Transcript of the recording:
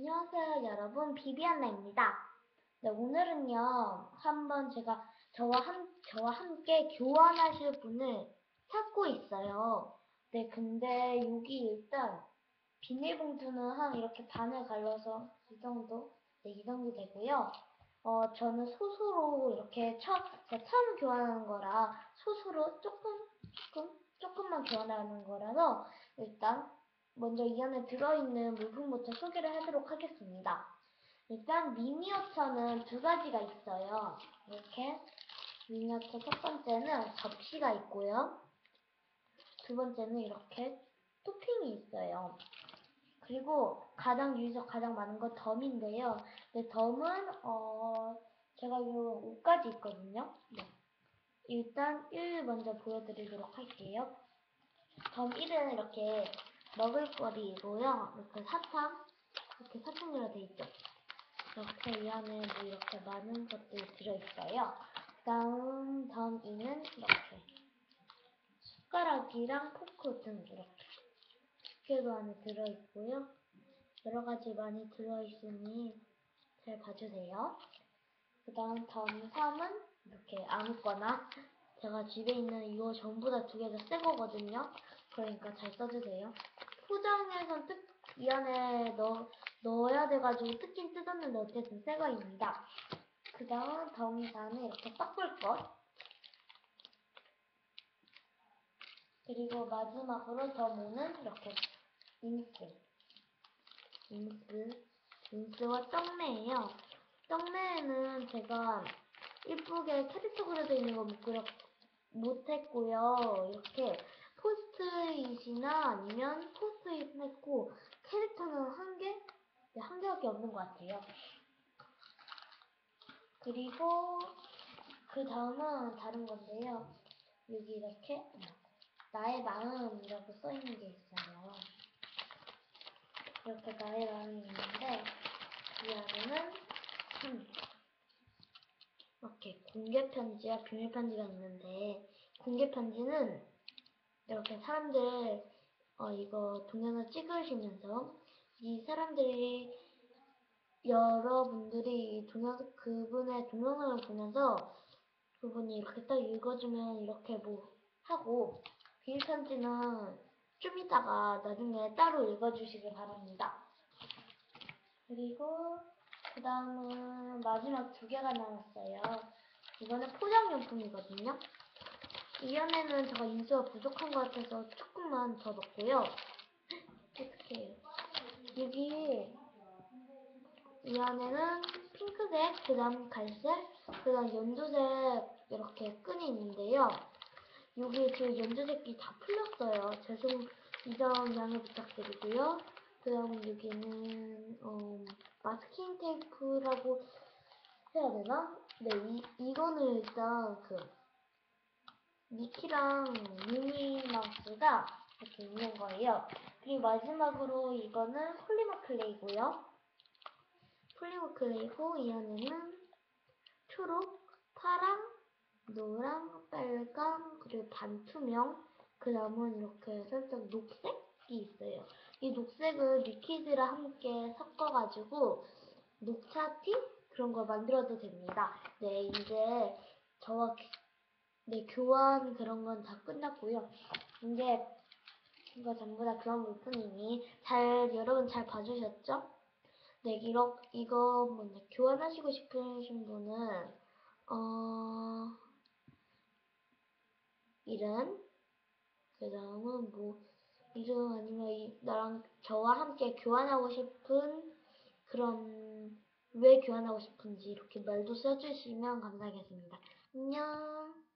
안녕하세요 여러분 비비안나입니다. 네, 오늘은요 한번 제가 저와 함 저와 함께 교환하실 분을 찾고 있어요. 네 근데 여기 일단 비닐봉투는 한 이렇게 반을 갈라서 이 정도 네, 이 정도 되고요. 어 저는 소수로 이렇게 처, 제가 처음 교환하는 거라 소수로 조금 조금 조금만 교환하는 거라서 일단 먼저 이 안에 들어있는 물품부터 소개를 하도록 하겠습니다. 일단 미니어처는 두 가지가 있어요. 이렇게 미니어처 첫 번째는 접시가 있고요. 두 번째는 이렇게 토핑이 있어요. 그리고 가장 유에서 가장 많은 건 덤인데요. 네, 덤은 어 제가 요 옷까지 있거든요. 네. 일단 1 먼저 보여드리도록 할게요. 덤 1은 이렇게 먹을거리이고요. 이렇게 사탕, 이렇게 사탕으로 돼 있죠. 이렇게 이 안에 뭐 이렇게 많은 것들이 들어있어요. 다음 다음 2는 이렇게 숟가락이랑 포크 등 이렇게 두께도 안에 들어있고요. 여러 가지 많이 들어있으니 잘 봐주세요. 그 다음 다음 3은 이렇게 아무거나 제가 집에 있는 이거 전부 다 두 개 다 새 거거든요. 그러니까 잘 써주세요. 포장해서 뜯, 이 안에 넣, 넣어야 돼가지고 뜯긴 뜯었는데 어쨌든 새 거입니다. 그 다음 다음 단은 이렇게 섞을 것. 그리고 마지막으로 더 모는 이렇게 인스. 인스. 인스와 떡매예요. 떡매에는 제가 이쁘게 캐릭터 그려져 있는 거 못 그려 못했고요. 이렇게 포스트잇이나 아니면 포스트잇 했고 캐릭터는 한 개, 네, 한 개밖에 없는 것 같아요. 그리고 그 다음은 다른 건데요. 여기 이렇게 나의 마음이라고 써 있는 게 있어요. 이렇게 나의 마음이 있는데 이 안에는 음, 이렇게 공개 편지와 비밀 편지가 있는데 공개 편지는 이렇게 사람들 어 이거 동영상 찍으시면서 이 사람들이 여러분들이 동영 그분의 동영상을 보면서 그분이 이렇게 딱 읽어주면 이렇게 뭐 하고 비밀 편지는 좀 이따가 나중에 따로 읽어주시길 바랍니다. 그리고 그 다음은 마지막 두 개가 남았어요. 이거는 포장용품이거든요. 이 안에는 제가 인수가 부족한 것 같아서 조금만 더 넣고요. 어떡해요. 여기 이 안에는 핑크색, 그 다음 갈색, 그 다음 연두색 이렇게 끈이 있는데요. 여기 그 연두색이 다 풀렸어요. 죄송, 이점 양해 부탁드리고요. 그 다음 여기는 어, 마스킹 테이프라고 해야 되나? 네, 이, 이거는 일단 그 미키랑 미니마우스가 이렇게 있는 거예요. 그리고 마지막으로 이거는 폴리머 클레이고요. 폴리머 클레이고 이 안에는 초록, 파랑, 노랑, 빨강, 그리고 반투명, 그 다음은 이렇게 살짝 녹색이 있어요. 이 녹색을 리퀴드랑 함께 섞어가지고 녹차티 그런 거 만들어도 됩니다. 네, 이제 저와 네, 교환 그런 건 다 끝났고요. 이제 이거 전부 다 교환 물품이니 잘 여러분 잘 봐주셨죠? 네, 이러, 이거 뭐냐 교환하시고 싶으신 분은 어 이름 그 다음은 뭐 이름 아니면 이, 나랑 저와 함께 교환하고 싶은 그런 왜 교환하고 싶은지 이렇게 말도 써주시면 감사하겠습니다. 안녕.